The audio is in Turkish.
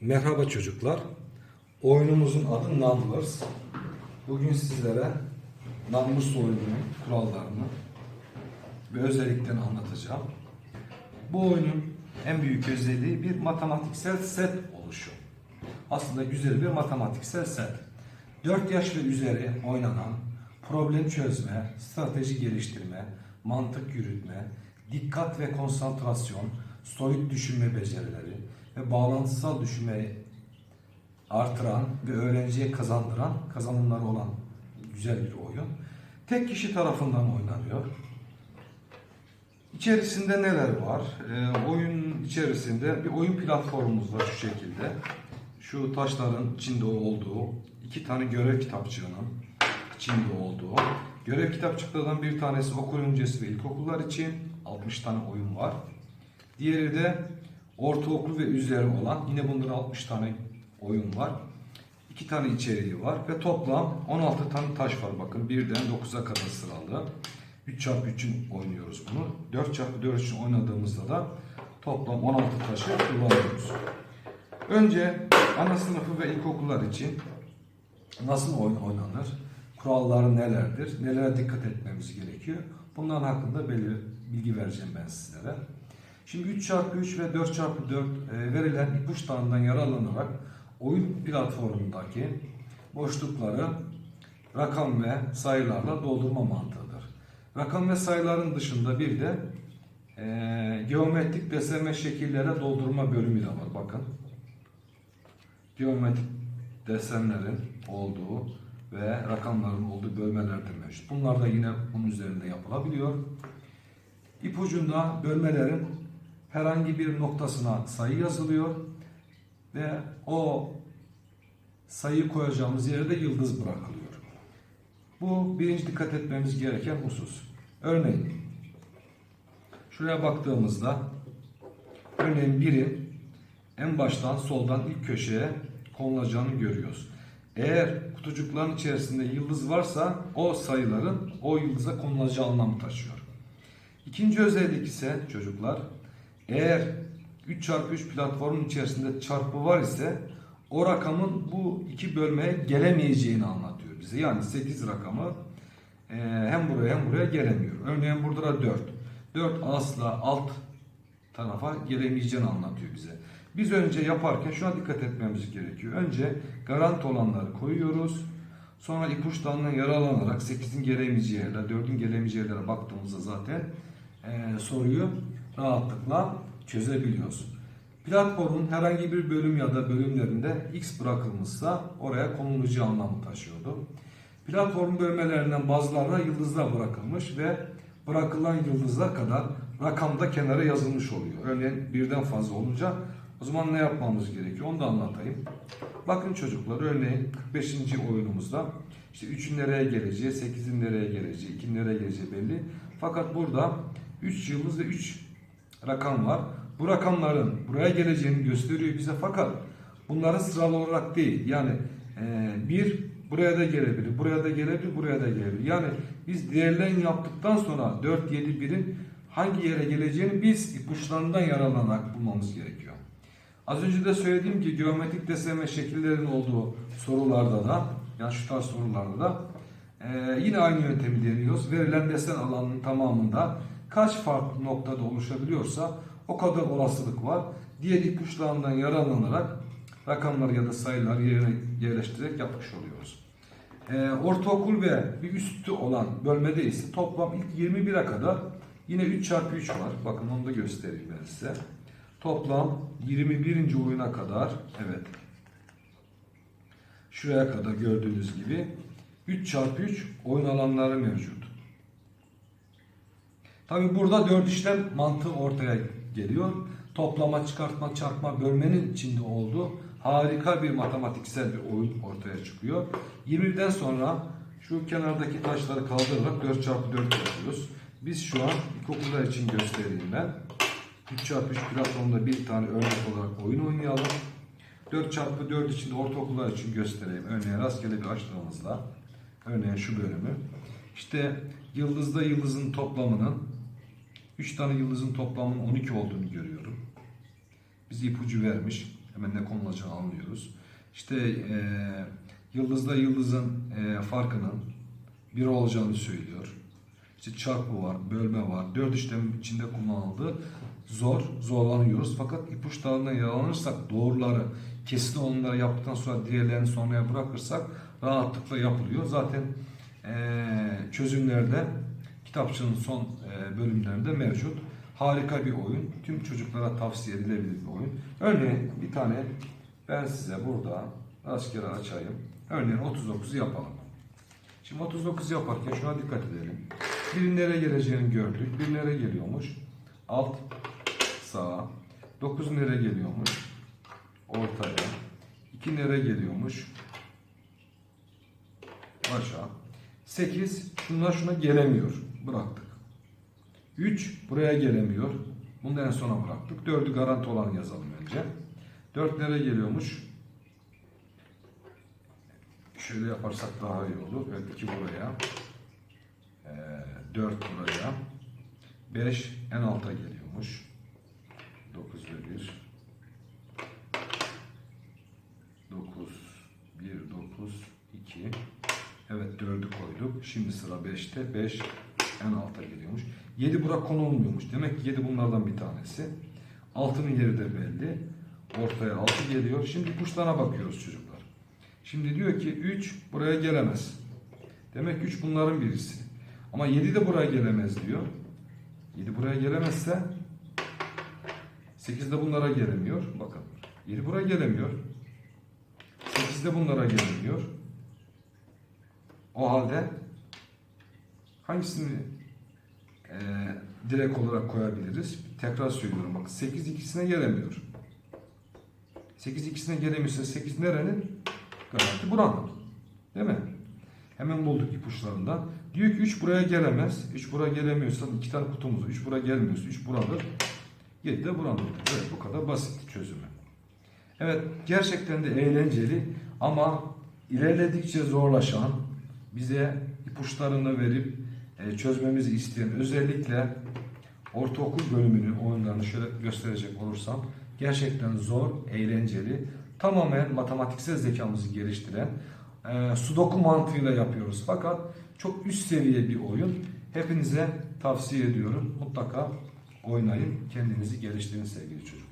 Merhaba çocuklar. Oyunumuzun adı Numbers. Bugün sizlere Numbers oyununun kurallarını ve özelliklerini anlatacağım. Bu oyunun en büyük özelliği bir matematiksel set oluşu. Aslında güzel bir matematiksel set. 4 yaş ve üzeri oynanan problem çözme, strateji geliştirme, mantık yürütme, dikkat ve konsantrasyon, soyut düşünme becerileri ve bağlantısal düşünmeyi artıran ve öğrenciye kazandıran, kazanımları olan güzel bir oyun. Tek kişi tarafından oynanıyor. İçerisinde neler var? Ee, oyun içerisinde bir oyun platformumuz var şu şekilde. Şu taşların içinde olduğu, iki tane görev kitapçığının içinde olduğu. Görev kitapçıklarından bir tanesi okul öncesi ve ilkokullar için 60 tane oyun var. Diğeri de ortaokul ve üzeri olan yine bunların 60 tane oyun var. 2 tane içeriği var ve toplam 16 tane taş var bakın birden 9'a kadar sıralı. 3 çarpı 3'ün oynuyoruz bunu. 4 çarpı 4 için oynadığımızda da toplam 16 taşı kullanıyoruz. Önce ana sınıfı ve ilkokullar için nasıl oyun oynanır? Kuralları nelerdir? Nelere dikkat etmemiz gerekiyor? Bunların hakkında belli bilgi vereceğim ben sizlere. Şimdi 3 çarpı 3 ve 4 çarpı 4 e, verilen ipuçlarından yararlanarak oyun platformundaki boşlukları rakam ve sayılarla doldurma mantığıdır. Rakam ve sayıların dışında bir de e, geometrik desen ve şekillere doldurma bölümü de var. Bakın. Geometrik desenlerin olduğu ve rakamların olduğu bölmeler de mevcut. Bunlar da yine bunun üzerinde yapılabiliyor. İpucunda bölmelerin herhangi bir noktasına sayı yazılıyor ve o sayı koyacağımız yere de yıldız bırakılıyor. Bu birinci dikkat etmemiz gereken husus. Örneğin şuraya baktığımızda örneğin biri en baştan soldan ilk köşeye konulacağını görüyoruz. Eğer kutucukların içerisinde yıldız varsa o sayıların o yıldıza konulacağı anlamı taşıyor. İkinci özellik ise çocuklar eğer 3 çarpı 3 platformun içerisinde çarpı var ise o rakamın bu iki bölmeye gelemeyeceğini anlatıyor bize. Yani 8 rakamı e, hem buraya hem buraya gelemiyor. Örneğin burada da 4. 4 asla alt tarafa gelemeyeceğini anlatıyor bize. Biz önce yaparken şuna dikkat etmemiz gerekiyor. Önce garanti olanları koyuyoruz. Sonra ipuçlarından yararlanarak 8'in gelemeyeceği yerler, 4'ün gelemeyeceği yerlere baktığımızda zaten e, soruyu rahatlıkla çözebiliyoruz. Platformun herhangi bir bölüm ya da bölümlerinde X bırakılmışsa oraya konulacağı anlamı taşıyordu. Platform bölmelerinden bazılarına yıldızlar bırakılmış ve bırakılan yıldızlar kadar rakamda kenara yazılmış oluyor. Örneğin birden fazla olunca o zaman ne yapmamız gerekiyor onu da anlatayım. Bakın çocuklar örneğin 45. oyunumuzda işte 3'ün nereye geleceği, 8'in nereye geleceği, 2'nin nereye geleceği belli. Fakat burada 3 yıldız ve 3 rakam var. Bu rakamların buraya geleceğini gösteriyor bize fakat bunların sıralı olarak değil. Yani e, bir buraya da gelebilir, buraya da gelebilir, buraya da gelebilir. Yani biz değerlerini yaptıktan sonra 4, 7, 1'in hangi yere geleceğini biz ipuçlarından yararlanarak bulmamız gerekiyor. Az önce de söylediğim gibi geometrik desen ve şekillerin olduğu sorularda da yani şu tarz sorularda da e, yine aynı yöntemi deniyoruz. Verilen desen alanının tamamında kaç farklı noktada oluşabiliyorsa o kadar olasılık var. Diğer ipuçlarından yararlanarak rakamları ya da sayıları yerine yerleştirerek yapmış oluyoruz. E, ortaokul ve bir üstü olan bölmede ise toplam ilk 21'e kadar yine 3 çarpı 3 var. Bakın onu da göstereyim ben size. Toplam 21. oyuna kadar evet şuraya kadar gördüğünüz gibi 3 çarpı 3 oyun alanları mevcut. Tabi burada 4 işlem mantığı ortaya geliyor. Toplama, çıkartma, çarpma, bölmenin içinde olduğu harika bir matematiksel bir oyun ortaya çıkıyor. 20'den sonra şu kenardaki taşları kaldırarak 4 çarpı 4 yapıyoruz. Biz şu an ilkokullar için göstereyim ben. 3 çarpı 3 platformda bir tane örnek olarak oyun oynayalım. 4 çarpı 4 için de ortaokullar için göstereyim. Örneğin rastgele bir açtığımızda. Örneğin şu bölümü. İşte yıldızda yıldızın toplamının 3 tane yıldızın toplamının 12 olduğunu görüyorum. Bize ipucu vermiş. Hemen ne konulacağını anlıyoruz. İşte e, yıldızda yıldızın e, farkının bir olacağını söylüyor. İşte çarpı var, bölme var. Dört işlem içinde kullanıldı. Zor, zorlanıyoruz. Fakat ipuçlarından yararlanırsak doğruları, kesin olanları yaptıktan sonra diğerlerini sonraya bırakırsak rahatlıkla yapılıyor. Zaten eee, çözümlerde kitapçının son eee, bölümlerinde mevcut. Harika bir oyun. Tüm çocuklara tavsiye edilebilir bir oyun. Örneğin bir tane ben size burada rastgele açayım. Örneğin 39'u yapalım. Şimdi 39 yaparken şuna dikkat edelim. Bir nereye geleceğini gördük. Bir nereye geliyormuş? Alt, sağa. 9 nereye geliyormuş? Ortaya. 2 nereye geliyormuş? Aşağı. 8 şuna şuna gelemiyor. Bıraktık. 3 buraya gelemiyor. Bunu da en sona bıraktık. 4'ü garanti olan yazalım önce. 4 nereye geliyormuş? Şöyle yaparsak daha iyi olur. Evet 2 buraya. 4 buraya. 5 en alta geliyormuş. 9 ve 1. 9, 1, 9, 2. Evet 4'ü koyduk. Şimdi sıra 5'te. 5 en alta geliyormuş. 7 bura konulmuyormuş. Demek ki 7 bunlardan bir tanesi. 6'nın yeri de belli. Ortaya 6 geliyor. Şimdi ipuçlarına bakıyoruz çocuklar. Şimdi diyor ki 3 buraya gelemez. Demek ki 3 bunların birisi. Ama 7 de buraya gelemez diyor. 7 buraya gelemezse 8 de bunlara gelemiyor. Bakın 7 buraya gelemiyor. 8 de bunlara gelemiyor. O halde hangisini eee direkt olarak koyabiliriz? Tekrar söylüyorum bak 8 ikisine gelemiyor. 8 ikisine gelemiyorsa 8 nerenin? Garanti buranın. Değil mi? Hemen bulduk ipuçlarından. Diyor ki 3 buraya gelemez. 3 buraya gelemiyorsa iki tane kutumuz var. 3 buraya gelmiyorsa 3 buradır. 7 de buradır. Evet bu kadar basit çözümü. Evet gerçekten de eğlenceli ama ilerledikçe zorlaşan bize ipuçlarını verip e, çözmemizi isteyen özellikle ortaokul bölümünün oyunlarını şöyle gösterecek olursam gerçekten zor, eğlenceli, tamamen matematiksel zekamızı geliştiren e, sudoku mantığıyla yapıyoruz. Fakat çok üst seviye bir oyun. Hepinize tavsiye ediyorum. Mutlaka oynayın, kendinizi geliştirin sevgili çocuklar.